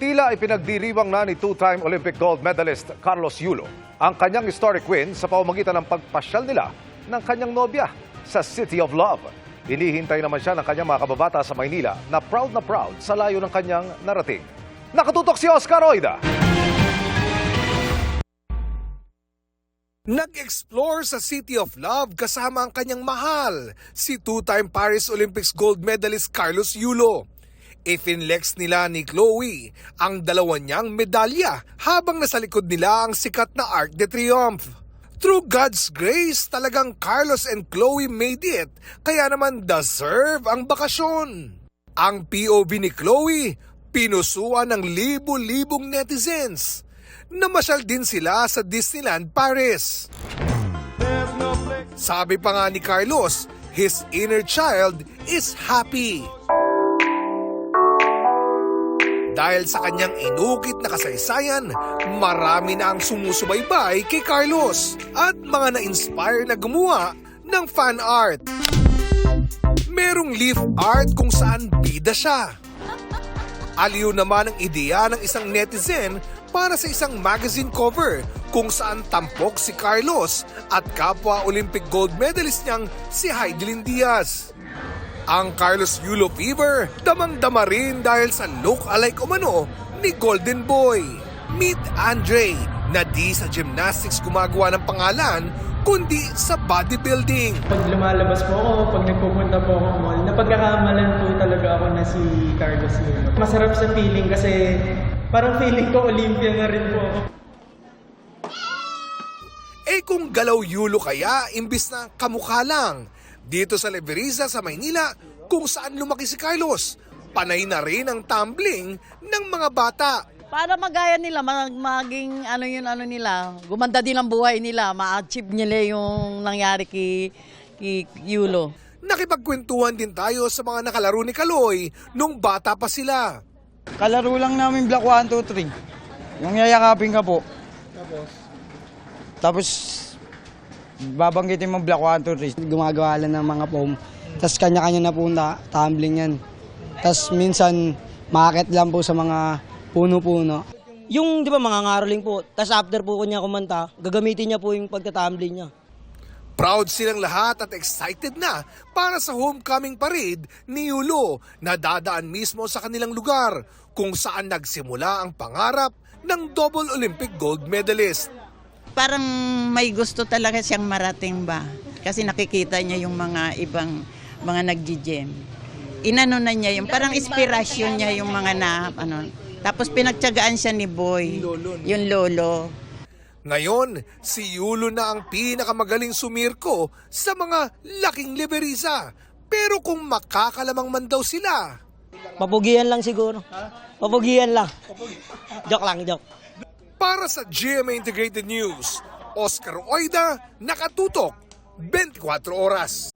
Tila ipinagdiriwang na ni two-time Olympic gold medalist Carlos Yulo ang kanyang historic win sa pamamagitan ng pagpasyal nila ng kanyang nobya sa City of Love. Hinihintay naman siya ng kanyang mga kababata sa Maynila na proud na proud sa layo ng kanyang narating. Nakatutok si Oscar Oida. Nag-explore sa City of Love kasama ang kanyang mahal, si two-time Paris Olympics gold medalist Carlos Yulo. Ifinlex nila ni Chloe ang dalawa niyang medalya habang nasa likod nila ang sikat na Arc de Triomphe. Through God's grace, talagang Carlos and Chloe made it, kaya naman deserve ang bakasyon. Ang POV ni Chloe, pinusuan ng libo-libong netizens. Namasyal din sila sa Disneyland Paris. Sabi pa nga ni Carlos, his inner child is happy. Dahil sa kanyang inukit na kasaysayan, marami na ang sumusubaybay kay Carlos at mga na-inspire na gumawa ng fan art. Merong leaf art kung saan bida siya. Aliw naman ang ideya ng isang netizen para sa isang magazine cover kung saan tampok si Carlos at kapwa Olympic gold medalist niyang si Heidelin Diaz. Ang Carlos Yulo Fever, damang-dama rin dahil sa look-alike umano ni Golden Boy. Meet Andre, na di sa gymnastics gumagawa ng pangalan, kundi sa bodybuilding. Pag lumalabas po ako, pag nagpupunta po ako mall, napagkakamalan po talaga ako na si Carlos Yulo. Masarap sa feeling kasi parang feeling ko Olympia na rin po ako. Eh kung galaw yulo kaya, imbis na kamukha lang. Dito sa Leveriza sa Maynila, kung saan lumaki si Carlos, panay na rin ang tumbling ng mga bata. Para magaya nila, mag- maging ano yun, ano nila, gumanda din ang buhay nila, ma-achieve nila yung nangyari kay, kay Yulo. Nakipagkwentuhan din tayo sa mga nakalaro ni Kaloy nung bata pa sila. Kalaro lang namin Black 1, 2, 3. Yung yayakapin ka po. Tapos? Tapos, babanggitin mo Black 1, 2, 3. Gumagawa lang ng mga foam. Tapos kanya-kanya na po na tumbling yan. Tapos minsan, makakit lang po sa mga puno-puno. Yung, di ba, mga ngaroling po. Tapos after po niya kumanta, gagamitin niya po yung pagtatumbling niya. Proud silang lahat at excited na para sa homecoming parade ni Yulo na dadaan mismo sa kanilang lugar kung saan nagsimula ang pangarap ng double Olympic gold medalist. Parang may gusto talaga siyang marating ba? Kasi nakikita niya yung mga ibang mga nagji-gym. Inano na niya yung parang inspirasyon niya yung mga na ano. Tapos pinagtiyagaan siya ni Boy, yung lolo. Ngayon, si Yulo na ang pinakamagaling sumirko sa mga laking liberiza. Pero kung makakalamang man daw sila, Papugian lang siguro. Papugian lang. joke lang, joke. Para sa GMA Integrated News, Oscar Oida, nakatutok, 24 oras.